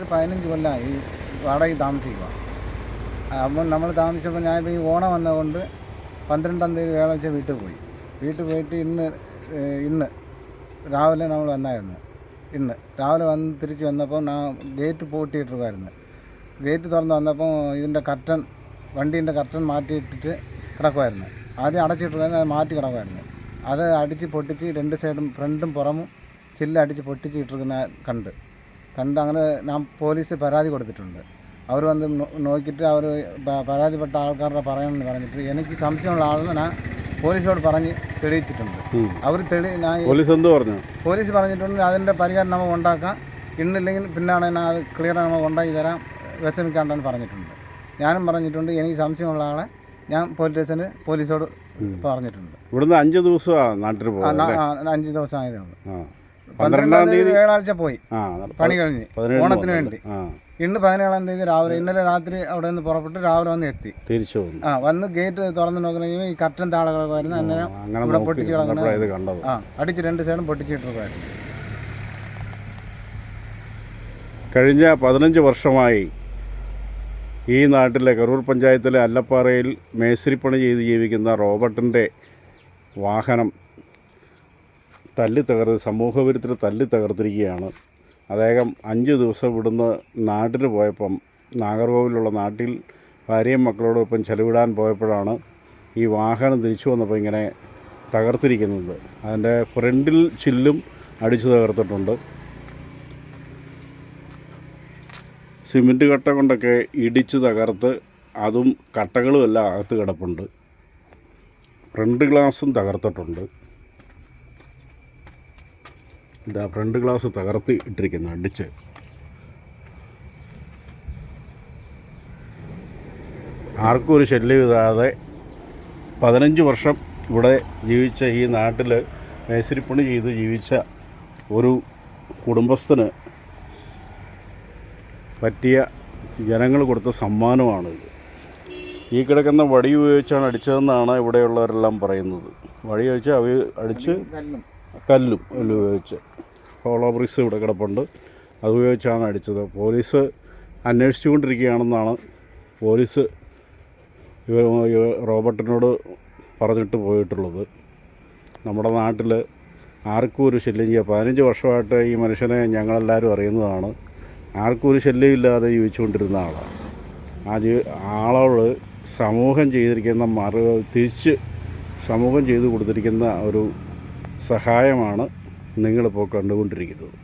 പതിനഞ്ച് കൊല്ലമായി ഈ വാടകയ്ക്ക് താമസിക്കുക അപ്പം നമ്മൾ താമസിച്ചപ്പോൾ ഞാനിപ്പോൾ ഈ ഓണം വന്നതുകൊണ്ട് പന്ത്രണ്ടാം തീയതി വ്യാഴാഴ്ച വീട്ടിൽ പോയി. വീട്ടിൽ പോയിട്ട് ഇന്ന് ഇന്ന് രാവിലെ നമ്മൾ വന്നായിരുന്നു. ഇന്ന് രാവിലെ വന്ന് തിരിച്ച് വന്നപ്പോൾ ഞാൻ ഗേറ്റ് പൂട്ടിയിട്ടിരുമായിരുന്നു ഗേറ്റ് തുറന്ന് വന്നപ്പോൾ ഇതിന്റെ കർട്ടൻ വണ്ടീന്റെ കർട്ടൻ മാറ്റിയിട്ടിട്ട് കിടക്കുമായിരുന്നു ആദ്യം അടച്ചിട്ടിരുന്നത് അത് മാറ്റി കിടക്കുമായിരുന്നു അത് അടിച്ച് പൊട്ടിച്ച് രണ്ട് സൈഡും ഫ്രണ്ടും പുറമും ചില്ല അടിച്ച് പൊട്ടിച്ച് ഇട്ടിരിക്കുന്ന കണ്ട്. കണ്ട് അങ്ങനെ ഞാൻ പോലീസ് പരാതി കൊടുത്തിട്ടുണ്ട്. അവർ വന്ന് നോക്കിയിട്ട് അവർ പരാതിപ്പെട്ട ആൾക്കാരുടെ പറയണമെന്ന് പറഞ്ഞിട്ട് എനിക്ക് സംശയമുള്ള ആളെന്ന് ഞാൻ പോലീസിനോട് പറഞ്ഞ് തെളിയിച്ചിട്ടുണ്ട്. അവർ തെളി ഞാൻ പോലീസ് എന്ത് പറഞ്ഞു? പോലീസ് പറഞ്ഞിട്ടുണ്ട് അതിന്റെ പരിഹാരം നമുക്ക് ഉണ്ടാക്കാം. ഇന്നില്ലെങ്കിൽ പിന്നാണ് ഞാൻ അത് ക്ലിയർ നമുക്ക് ഉണ്ടാക്കി തരാം. വിഷമിക്കാണ്ടെന്ന് പറഞ്ഞിട്ടുണ്ട്. ഞാനും പറഞ്ഞിട്ടുണ്ട് എനിക്ക് സംശയമുള്ള ആളെ ഞാൻ പോലീസ് സ്റ്റേഷന് പോലീസോട് പറഞ്ഞിട്ടുണ്ട്. ഇവിടുന്ന് അഞ്ച് ദിവസമാണ് നാട്ടിൽ അഞ്ച് ദിവസമായതാണ് ഉള്ളൂ. പന്ത്രണ്ടാം തീയതി. ഏഴാഴ്ച പോയി. പണി കഴിഞ്ഞ്. ഓണത്തിന് വേണ്ടി. ഇന്ന് പതിനേഴാം തീയതി രാവിലെ ഇന്നലെ രാത്രി അവിടെ നിന്ന് പുറപ്പെട്ട് രാവിലെ വന്ന് എത്തി. തിരിച്ചു ആ വന്ന് ഗേറ്റ് തുറന്ന് നോക്കുന്ന ഈ കർട്ടൻ താളകളൊക്കെ വരുന്ന അന്നേരം അങ്ങനെ ഇവിടെ പൊട്ടിച്ച് കിടക്കുന്ന കണ്ടത്. ആ അടിച്ച് രണ്ട് സൈഡും പൊട്ടിച്ചിട്ടിരിക്കുമായിരുന്നു കഴിഞ്ഞ പതിനഞ്ച് വർഷമായി ഈ നാട്ടിലെ കരൂർ പഞ്ചായത്തിലെ അല്ലപ്പാറയിൽ മേസ്തിരിപ്പണി ചെയ്ത് ജീവിക്കുന്ന റോബർട്ടിന്റെ വാഹനം തല്ലി തകർത്ത് സമൂഹവിരുദ്ധർ തല്ലി തകർത്തിരിക്കുകയാണ്. അദ്ദേഹം അഞ്ച് ദിവസം ഇവിടുന്ന് നാട്ടിൽ പോയപ്പം നാഗർകോവിലുള്ള നാട്ടിൽ ഭാര്യയും മക്കളോടൊപ്പം ചെലവിടാൻ പോയപ്പോഴാണ് ഈ വാഹനം തിരിച്ചു വന്നപ്പോൾ ഇങ്ങനെ തകർത്തിരിക്കുന്നത്. അതിന്റെ ഫ്രണ്ടിൽ ചില്ലും അടിച്ചു തകർത്തിട്ടുണ്ട്. സിമെന്റ് കട്ട കൊണ്ടൊക്കെ ഇടിച്ച് തകർത്ത് അതും കട്ടകളും എല്ലാം അകത്ത് കിടപ്പുണ്ട്. ഫ്രണ്ട് ഗ്ലാസും തകർത്തിട്ടുണ്ട്. ഇതാ ഫ്രണ്ട് ഗ്ലാസ് തകർത്തി ഇട്ടിരിക്കുന്നു അടിച്ച്. ആർക്കും ഒരു ശല്യം ഇതാതെ പതിനഞ്ച് വർഷം ഇവിടെ ജീവിച്ച ഈ നാട്ടിൽ മേശരിപ്പണി ചെയ്ത് ജീവിച്ച ഒരു കുടുംബസ്ഥന് പറ്റിയ ജനങ്ങൾ കൊടുത്ത സമ്മാനമാണിത് ഈ കിടക്കുന്ന വടി ഉപയോഗിച്ചാണ് അടിച്ചതെന്നാണ് ഇവിടെയുള്ളവരെല്ലാം പറയുന്നത്. വടി ഉപയോഗിച്ച് അവ അടിച്ച് കല്ലും എല്ലാം ഉപയോഗിച്ച്. ഹോളോ ബ്രിക്സ് ഇവിടെ കിടപ്പുണ്ട്. അത് ഉപയോഗിച്ചാണ് അടിച്ചത്. പോലീസ് അന്വേഷിച്ചുകൊണ്ടിരിക്കുകയാണെന്നാണ് പോലീസ് ഇവ- റോബർട്ടിനോട് പറഞ്ഞിട്ട് പോയിട്ടുള്ളത്. നമ്മുടെ നാട്ടിൽ ആർക്കും ഒരു ശല്യം ചെയ്യുക പതിനഞ്ച് വർഷമായിട്ട് ഈ മനുഷ്യനെ ഞങ്ങളെല്ലാവരും അറിയുന്നതാണ്. ആർക്കും ഒരു ശല്യമില്ലാതെ ജീവിച്ചുകൊണ്ടിരുന്ന ആളാണ് ആ ജീ ആളോട് സമൂഹം ചെയ്തിരിക്കുന്ന മറു തിരിച്ച് സമൂഹം ചെയ്തു കൊടുത്തിരിക്കുന്ന ഒരു സഹായമാണ് നിങ്ങളിപ്പോൾ കണ്ടുകൊണ്ടിരിക്കുന്നത്.